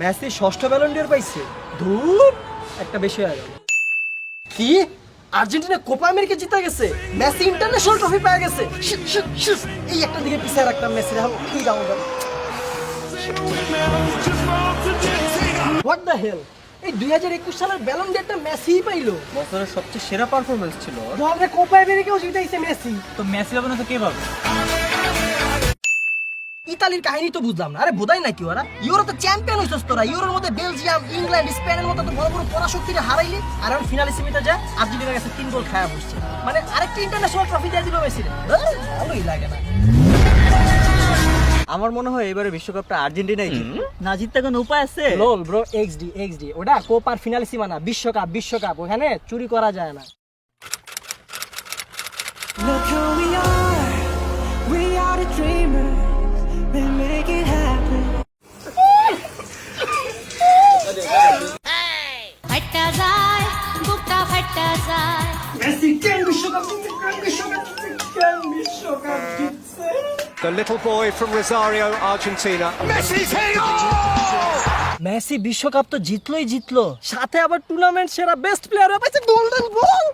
Messi ষষ্ঠ ব্যালন্ডিয়ার পাইছে। ধুর একটা বেশি হয়ে গেল। কি? আর্জেন্টিনা কোপা আমেরিকা জিতে গেছে। মেসি ইন্টারন্যাশনাল ট্রফি পেয়ে গেছে। Shit, shit, shit. এই একটা দিকে পিছিয়ে রাখতাম মেসি কি দাম হোয়াট দ্য হেল এই দুই হাজার একুশ সালের ব্যালন্ডিয়ারটা মেসিই পাইলো। বছরের সবচেয়ে সেরা পারফরমেন্স ছিল ওর। বলরে কোপা আমেরিকাও জিতাইছে মেসি। তো মেসি হবে না তো কে পাবে? ইতালির কাহিনী তো বুঝলাম না। আরে বোধাই নাকি ওরা? ইউরো তো চ্যাম্পিয়ন হইছস তোরা। ইউরোর মধ্যে বেলজিয়াম ইংল্যান্ড স্পেনের মতো বড় বড় পরাশক্তিকে হারাইলি। আর এখন ফিনালে সীমিত যা আর্জেন্টিনার কাছে তিন গোল খায়া বসছে। মানে আরেকটা ইন্টারন্যাশনাল ট্রফি দিয়ে দিল মেসি ভালোই লাগে না। আমার মনে হয় এবারে বিশ্বকাপটা আর্জেন্টিনাই জিতবে না জিততে কোনো উপায় আছে? লোল ব্রো এক্সডি এক্সডি ওটা কোপার ফিনালে সীমা না বিশ্বকাপ বিশ্বকাপ ওখানে চুরি করা যায় না। The little boy from Rosario, Argentina. Messi বিশ্বকাপ তো জিতলোই জিতলো। সাথে আবার টুর্নামেন্ট সেরা বেস্ট প্লেয়ার পাইছে গোল্ডেন বল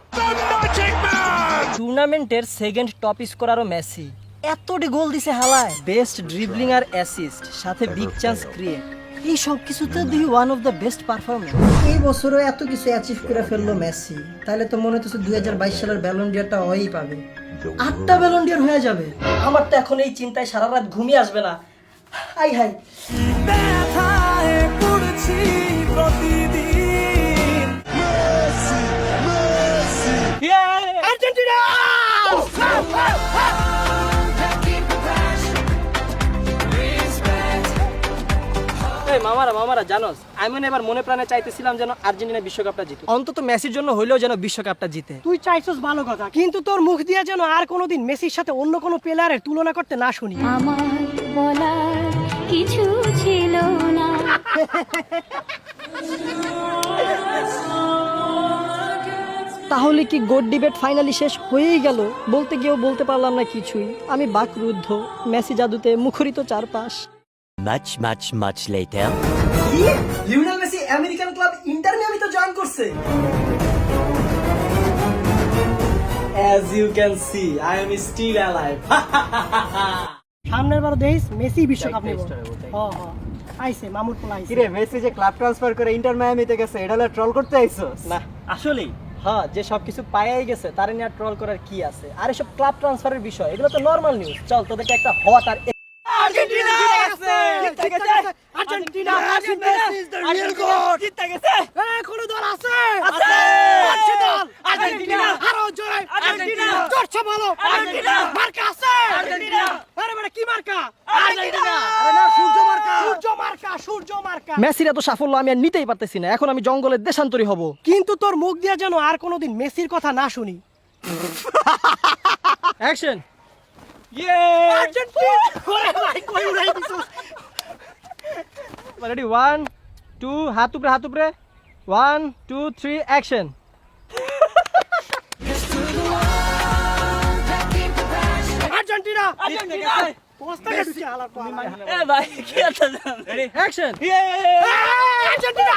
টুর্নামেন্টের সেকেন্ড টপ স্কোরারও মেসি। এতটি গোল দিছে হালায়। বেস্ট ড্রিবলিং আর অ্যাসিস্ট সাথে বিগ চান্স ক্রিয়েট এই সব কিছুতে দেখি one of the best performance এই বছরও এত কিছু অ্যাচিভ করে ফেলল মেসি। তাহলে তো মনে হচ্ছে দুই হাজার বাইশ সালের ব্যালন্ডিয়ারটা হয়ই পাবে। আটটা ব্যালন্ডিয়ার হয়ে যাবে। আমার তো এখন এই চিন্তায় সারা রাত ঘুমিয়ে আসবে না। আই হাই। ব্যথায় আর্জেন্টিনা! মামারা মামারা জানোস? আমি এবার মনে প্রাণে চাইতেছিলাম যেন আর্জেন্টিনা বিশ্বকাপটা জিতে। অন্তত মেসির জন্য হইলেও যেন বিশ্বকাপটা জিতে। তুই চাইছস ভালো কথা কিন্তু তোর মুখ দিয়ে যেন আর কোনোদিন মেসির সাথে অন্য কোনো প্লেয়ারের তুলনা করতে না শুনি। আমার বলার কিছু ছিল না। তাহলে কি গোড ডিবেট ফাইনালি শেষ হয়েই গেল? বলতে গিয়েও বলতে পারলাম না কিছুই। আমি বাকরুদ্ধ মেসি জাদুতে মুখরিত চারপাশ। Much, much, much later. Lionel Messi American club Inter মিয়ামিতে join করছে? As you can see, I am still alive. সামনের বার দেখিস মেসি বিশ্বকাপ নেব। Next time, হ হ। আইছে মামুর পোলা আইছে। কিরে মেসি যে ক্লাব ট্রান্সফার করে ইন্টার মায়ামিতে গেছে এটা হলো ট্রল করতে আইছস? না। আসলেই? হ্যাঁ যে সবকিছু পাইয়াই গেছে তারে নিয়ে ট্রল করার কি আছে? আর এসব ক্লাব ট্রান্সফারের বিষয় এগুলো তো নর্মাল নিউজ চল তোদেরকে একটা হট আর গেছে। আর্জেন্টিনা জিতে গেছে। কোনো দল আছে। আছে! আছে দল। আর্জেন্টিনা! আরও জোরে। আর্জেন্টিনা! চর্চা ভালো। আর্জেন্টিনা! মার্কা আছে। আর্জেন্টিনা! আরে মানে কি মার্কা? আর্জেন্টিনা! আরে না সূর্য মার্কা। সূর্য মার্কা সূর্য মার্কা। মেসির এত সাফল্য আমি আর নিতেই পারতেছি না। এখন আমি জঙ্গলের দেশান্তরী হব। কিন্তু তোর মুখ দিয়ে যেন আর কোনোদিন মেসির কথা না শুনি। অ্যাকশন রেডি ওয়ান টু হাত উপরে হাত উপরে। One two three action Argentina! Argentina! আলার পর অ্যাকশন আর্জেন্টিনা!